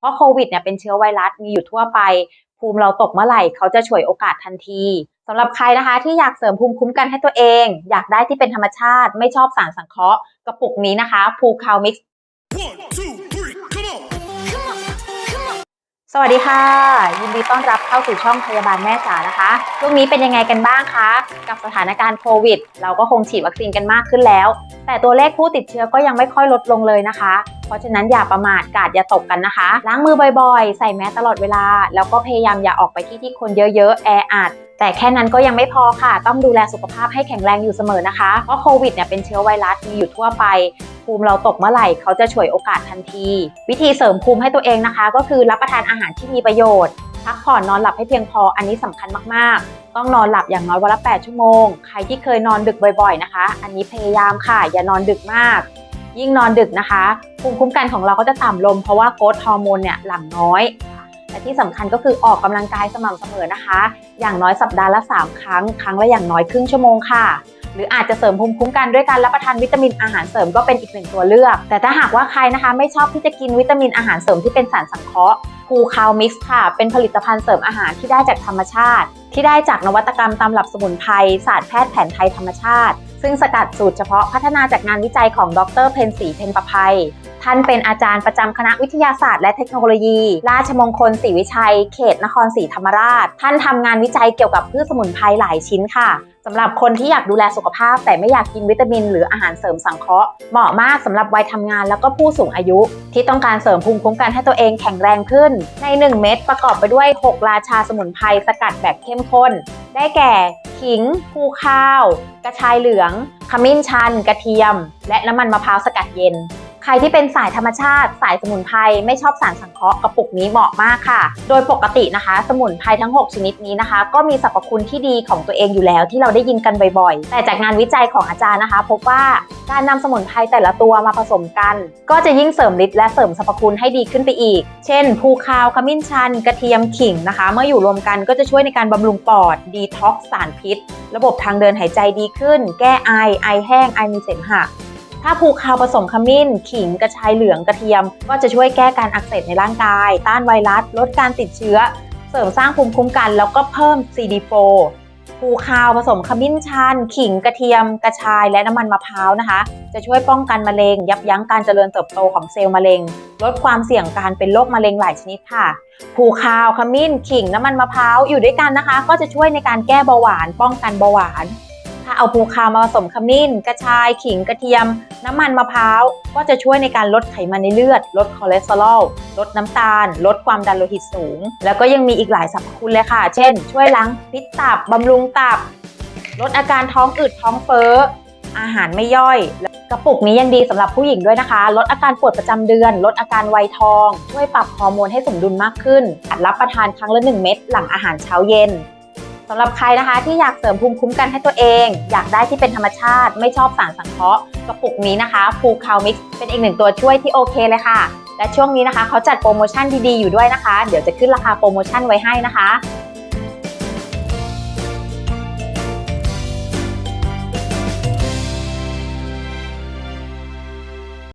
เพราะโควิดเนี่ยเป็นเชื้อไวรัสมีอยู่ทั่วไป ภูมิเราตกเมื่อไหร่เขาจะฉวยโอกาสทันทีสำหรับใครนะคะที่อยากเสริมภูมิคุ้มกันให้ตัวเอง อยากได้ที่เป็นธรรมชาติ ไม่ชอบสารสังเคราะห์กระปุกนี้นะคะภูคาวมิกซ์ One, two, three, come on! สวัสดีค่ะ ยินดีต้อนรับเข้าสู่ช่องพยาบาลแม่จ๋านะคะช่วงนี้เป็นยังไงกันบ้างคะ กับสถานการณ์โควิด เราก็คงฉีดวัคซีนกันมากขึ้นแล้ว แต่ตัวเลขผู้ติดเชื้อก็ยังไม่ค่อยลดลงเลยนะคะ เพราะฉะนั้นอย่าประมาทกาดอย่าตกกันนะคะล้างมือบ่อยๆ ใส่แมสตลอดเวลา แล้วก็พยายามอย่าออกไปที่ที่คนเยอะๆแออัดแต่แค่นั้นก็ยังไม่พอค่ะ ต้องดูแลสุขภาพให้แข็งแรงอยู่เสมอนะคะ เพราะโควิดเนี่ยเป็นเชื้อไวรัสมีอยู่ทั่วไป ภูมิเราตกเมื่อไหร่เขาจะฉวยโอกาสทันที วิธีเสริมภูมิให้ตัวเองนะคะ ก็คือรับประทานอาหารที่มีประโยชน์ พักผ่อนนอนหลับให้เพียงพอ อันนี้สำคัญมากๆ ต้องนอนหลับอย่างน้อยวันละ 8 ชั่วโมง ใครที่เคยนอนดึกบ่อย ๆ นะคะ อันนี้พยายามค่ะ อย่านอนดึกมาก ยิ่งนอนดึกนะคะภูมิคุ้มกันของเราก็จะต่ำลงเพราะว่าโกรทฮอร์โมนเนี่ยหลั่งน้อยและที่สำคัญก็คือออกกำลังกายสม่ำเสมอนะคะ อย่างน้อยสัปดาห์ละ 3 ครั้ง ครั้งละอย่างน้อยครึ่งชั่วโมงค่ะ หรืออาจจะเสริมภูมิคุ้มกันด้วยการรับประทานวิตามินอาหารเสริมก็เป็นอีกหนึ่งตัวเลือก แต่ถ้าหากว่าใครนะคะ ไม่ชอบที่จะกินวิตามินอาหารเสริมที่เป็นสารสังเคราะห์คูคาวมิกซ์ค่ะ เป็นผลิตภัณฑ์เสริมอาหารที่ได้จากธรรมชาติ ที่ได้จากนวัตกรรมตามหลับสมุนไพรศาสตร์แพทย์แผนไทยธรรมชาติ ซึ่งสกัดสูตรเฉพาะพัฒนาจากงานวิจัยของดรเพนศรีเพนประภัย ท่านเป็นอาจารย์ประจำคณะวิทยาศาสตร์และเทคโนโลยี ราชมงคลศรีวิชัย เขตนครศรีธรรมราช ท่านทำงานวิจัยเกี่ยวกับพืชสมุนไพรหลายชิ้นค่ะสำหรับคนที่อยากดูแลสุขภาพ แต่ไม่อยากกินวิตามิน หรืออาหารเสริมสังเคราะห์เหมาะมากสำหรับวัยทำงานแล้วก็ผู้สูงอายุ ที่ต้องการเสริมภูมิคุ้มกันให้ตัวเองแข็งแรงขึ้น ใน 1 เม็ดประกอบไปด้วย 6 ราชาสมุนไพรสกัดแบบเข้มข้น ได้แก่ ขิงภูข้าว กระชายเหลือง ขมิ้นชัน กระเทียม และน้ำมันมะพร้าวสกัดเย็น ใครที่เป็นสายธรรมชาติ สายสมุนไพรไม่ชอบสารสังเคราะห์กระปุกนี้เหมาะมากค่ะ โดยปกตินะคะ สมุนไพรทั้ง 6 ชนิดนี้นะคะ ก็มีสรรพคุณที่ดีของตัวเองอยู่แล้วที่เราได้ยินกันบ่อยๆ แต่จากงานวิจัยของอาจารย์นะคะ พบว่าการนำสมุนไพรแต่ละตัวมาผสมกัน ก็จะยิ่งเสริมฤทธิ์และเสริมสรรพคุณให้ดีขึ้นไปอีก เช่นภูคาวขมิ้นชัน กระเทียมขิงนะคะ เมื่ออยู่รวมกันก็จะช่วยในการบำรุงปอดดีท็อกซ์สารพิษ ระบบทางเดินหายใจดีขึ้น แก้ไอไอแห้งไอมีเสมหะ ถ้าภูคาวผสมขมิ้น ขิงกระชายเหลืองกระเทียม ก็จะช่วยแก้การอักเสบในร่างกาย ต้านไวรัส ลดการติดเชื้อ เสริมสร้างภูมิคุ้มกัน แล้วก็เพิ่ม CD4 ภูคาวผสมขมิ้นชัน ขิงกระเทียม กระชายและน้ำมันมะพร้าวนะคะ จะช่วยป้องกันมะเร็ง ยับยั้งการเจริญเติบโตของเซลล์มะเร็ง ลดความเสี่ยงการเป็นโรคมะเร็งหลายชนิดค่ะภูคาวขมิ้น ขิงน้ำมันมะพร้าวอยู่ด้วยกันนะคะ ก็จะช่วยในการแก้เบาหวาน ป้องกันเบาหวาน เอาภูคามาผสมขมิ้น กระชาย ขิง กระเทียม น้ำมันมะพร้าว ก็จะช่วยในการลดไขมันในเลือด ลดคอเลสเตอรอล ลดน้ำตาล ลดความดันโลหิตสูง แล้วก็ยังมีอีกหลายสรรพคุณเลยค่ะ เช่น ช่วยล้างพิษตับบำรุงตับ ลดอาการท้องอืดท้องเฟ้อ อาหารไม่ย่อยกระปุกนี้ยังดีสำหรับผู้หญิงด้วยนะคะ ลดอาการปวดประจำเดือน ลดอาการไวยทอง ช่วยปรับฮอร์โมนให้สมดุลมากขึ้นอาจรับประทานครั้งละ 1 เม็ดหลังอาหารเช้าเย็น สำหรับใครนะคะที่อยากเสริมภูมิคุ้มกันให้ตัวเอง อยากได้ที่เป็นธรรมชาติ ไม่ชอบสารสังเคราะห์กระปุกนี้นะคะฟูคาวมิกซ์เป็นอีกหนึ่งตัวช่วยที่โอเคเลยค่ะ และช่วงนี้นะคะเขาจัดโปรโมชั่นดีๆอยู่ด้วยนะคะ เดี๋ยวจะขึ้นราคาโปรโมชั่นไว้ให้นะคะ